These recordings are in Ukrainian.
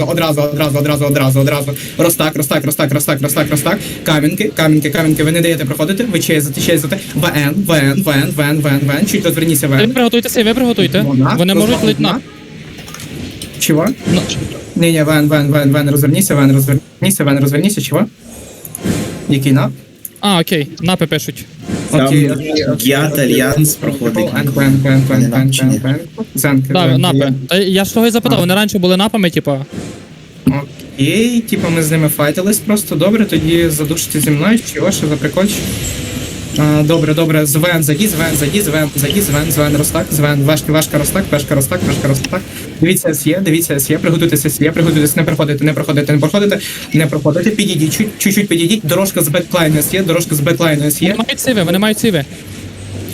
Одразу, одразу, одразу, одразу, одразу. Ростак, ростак, ростак, ростак, ростак, ростак. Камінки, камінки, камінки. Ви не даєте проходити, ви чейзите, чейзите. ВН, ВН, ВН, ВН, ВН, ВН. Чуть розверніться Ви приготуйтеся, ви приготуйте. Вона, Вони можуть лить на. Чего? Ну, Ні, ні, Вен, Вен, Вен, Вен, розверніться, Вен, розверніться, Вен, розверніться, чого? Який нап? А, окей, напи пишуть. Там. Гіат Альянс проходить. Вен, Вен, Вен, Вен, Не Вен, нап чи Вен, ні? Вен. Зенки, Да, зенки. напи. Та я ж того і запитав, вони раніше були напами, типа. Окей, типа ми з ними файтились просто. Добре, тоді задушите зі мною, чого, що за прикольчик? Добре, добре, звен, заді, звен, заді, звен, заді, звен, звен, розтак, звен, важка, важка, розтак, важка, розтак, важка, розтак. Дивіться СЄ, дивіться СЄ, приготуйтеся СЄ, приготуйтеся, не проходите, не проходите, не проходите, не проходите, підійдіть, чуть- чуть-чуть підійдіть, дорожка з беклайну СЄ, дорожка з беклайну СЄ. Вони мають сиве, вони мають сиви.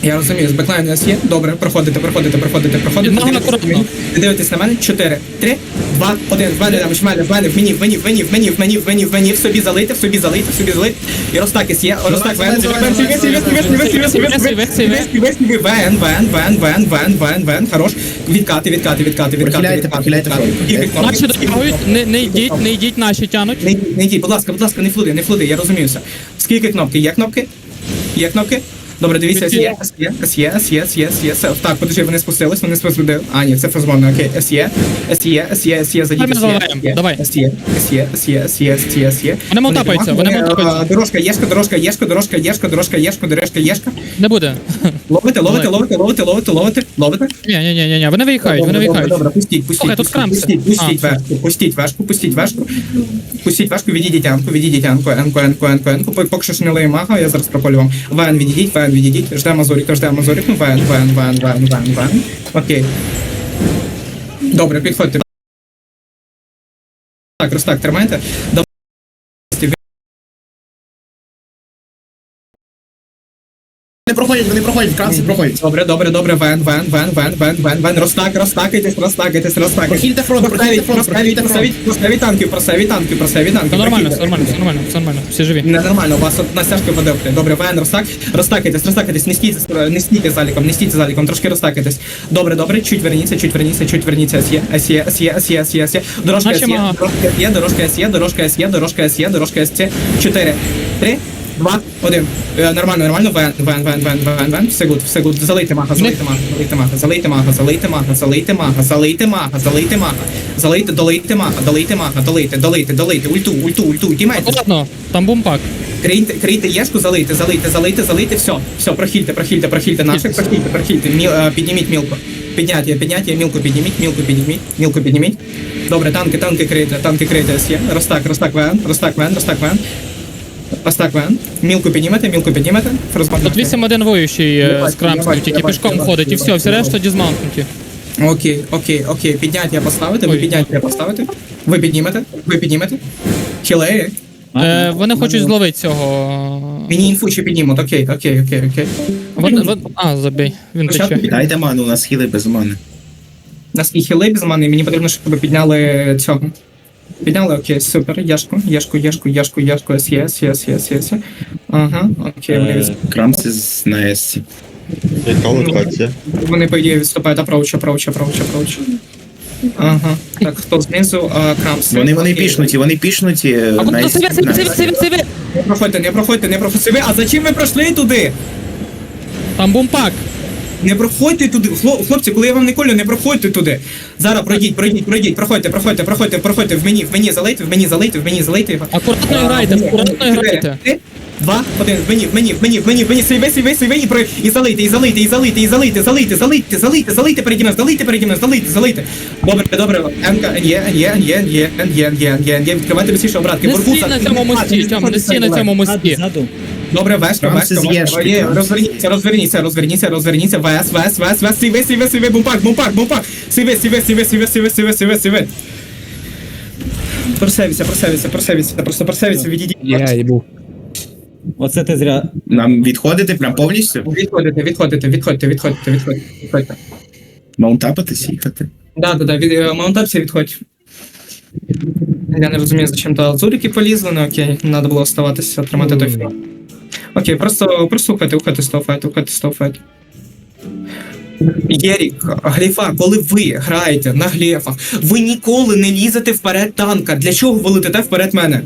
Я розумію, з беклайн у нас є. Добре, проходите, проходите, проходите, проходите. Підмога. Ви дивитесь на мене. 4, 3, 2, 1. В мене, в мене, в мене, в мені, в мені, в мені, в мені, в мені, в мені, в мені, в собі залити, в собі залити, в собі залити. І розтакись є. Ростак, Вен, вен, вен, вен, вен, вен, вен, хорош. Відкати, відкати, відкати, відкати, відкати, відкати. Наші допомагають, не йдіть, не йдіть, наші тянуть. Не йдіть, будь ласка, будь ласка, не флуди, не флуди, я розуміюся. Скільки кнопки? Є кнопки? Є кнопки? Добре, дивіться, Відкрили. SE, SE, SE, SE, SE, SE. Так, подожди, вони спустились, вони спустили. А, ні, це фазмовно, окей. SE, SE, SE, SE, задіть SE, SE, давай. SE, SE, SE, SE, SE, SE. Вони мотапаються, вони мотапаються. Дорожка, єшка, дорожка, єшка, дорожка, єшка, дорожка, єшка, дорожка, єшка. Не буде. Ловите, ловите, ловите, ловите, ловите, ловите, ловите. Ні, ні, ні, ні, вони виїхають, вони виїхають. Добре, пустіть, пустіть, пустіть, пустіть, вешку, пустіть вешку, пустіть вешку. Пустіть вешку, відійдіть Анку, відійдіть Анку, Енку, Енку, Енку. Пок- Поки що ж не леє мага, я зараз прополю вам. Вен, відійдіть, Вен, відійдіть. Ждемо Мазуріка, ждемо Мазуріка. Вен, Вен, Вен, Вен, Вен, Вен. Окей. Добре, підходьте. Так, Ростак, тримайте. Проходять, вони проходять, крамси проходять. Добре, добре, добре, Вен, Вен, Вен, Вен, Вен, Вен, Вен. Ростак, розтакайтесь, розтакайтесь, розтакайтесь. Прохильте фронт, прохильте фронт, прохильте фронт. Проставіть танки, проставіть танки, проставіть танки. Все нормально, все нормально, все нормально, все нормально, всі живі. Ненормально, у вас одна стяжка подивки. Добре, Вен, розтак, розтакайтесь, розтакайтесь, не стійте, не стійте заліком, не стійте заліком, трошки розтакайтесь. Добре, добре, чуть верніться, чуть верніться, чуть верніться, сє, сє, сє, сє, сє, сє. Дорожка сє, дорожка сє, дорожка сє, дорожка сє, дорожка сє, дорожка сє. Чотири, три, два, один. Е, нормально, нормально, вен, вен, вен, вен, вен, вен. Все гуд, все гуд. Залийте мага, залийте мага, залийте мага, залийте мага, залийте мага, залийте мага, залийте мага, залийте мага. Залийте, долийте мага, долийте мага, долийте, долийте, долийте, ульту, ульту, ульту, дімайте. Ладно, там бумпак. Крийте, крийте єшку, залийте, залийте, залийте, залийте, все, все, прохильте, прохильте, прохильте наших, прохильте, прохильте, міл, е, підніміть мілку. Підняття, підняття, мілку підніміть, мілку підніміть, мілку підніміть. Добре, танки, танки крийте, танки крийте, СЄ. Ростак, Ростак Вен, Ростак Вен, Ростак Вен. Ростак Вен. Мілку піднімете, мілку піднімете. Тут 8-1 воюючий Я е, бачу, з крамсом, тільки пішком ходить, і все, всі решта дізмаунтнуті. Окей, окей, окей. Підняття поставити, ви підняття поставите. Ви піднімете, ви піднімете. Хілеї. Е, вони хочуть зловити цього. Мені інфу ще піднімуть, окей, окей, окей, окей. Вони, вон- а, забей, він тече. Дайте ману, у нас хіли без мани. Наскільки хіли без мене, мені потрібно, щоб ви підняли цього. Підняли, окей, супер, яшку, яшку, яшку, яшку, яшку, СЄ, СЄ, СЄ, СЄ, СЄ. Ага, окей, вони, від... Крамси з на Есці. Яка локація? вони по ідеї відступають, апроуч, апроуч, апроуч, апроуч. Ага, так, хто знизу, а, крамси. Вони вони пішнуті, вони пішнуті е, А на куди Есці. себе, себе, себе! Не проходьте, не проходьте, не проходьте. А зачем ви пройшли туди? Там бумпак. Не проходьте туди. Хлопці, коли я вам не колю, не проходьте туди. Зараз пройдіть, пройдіть, пройдіть, проходьте, проходьте, проходьте, проходьте. В мені, в мені залийте, в мені залийте, в мені залийте. Акуратно грайте, акуратно грайте. Два, один, в мені, в мені, в мені, в мені, в мені, сейве, сейве, сейве, і про і залийте, і залийте, і залийте, і залийте, залийте, залийте, залийте, залийте переді мною, залийте переді мною, залийте, залийте. Добре, добре. Енка, є, є, є, є, є, є, є, є, відкривайте більше обратки. Не стій на цьому мості, Тьом, не стій на цьому мості. Добре, вешка, вешка, вешка. Є, Розверніться, розверніться, розверніться, розверніться. Вес, вес, вес, вес, сиве, сиве, сиве, бумпак, бумпак, бумпак. Сиве, сиве, сиве, сиве, сиве, сиве, сиве, сиве. Просевіться, просевіться, просевіться, просто просевіться, відійдіть. Я їбу. Оце ти зря. Нам відходити прям повністю? Відходите, відходите, відходьте, відходьте, відходьте, відходьте. Маунтапитись, їхати. Да, да, да, від е, маунтапся відходь. Я не розумію, зачем то Азурики полізли, ну окей, треба було оставатися, тримати той файт. Окей, просто, просто ухайте, ухайте з того файту, уходьте з. Єрік, гліфа, коли ви граєте на гліфах, ви ніколи не лізете вперед танка. Для чого ви летите вперед мене?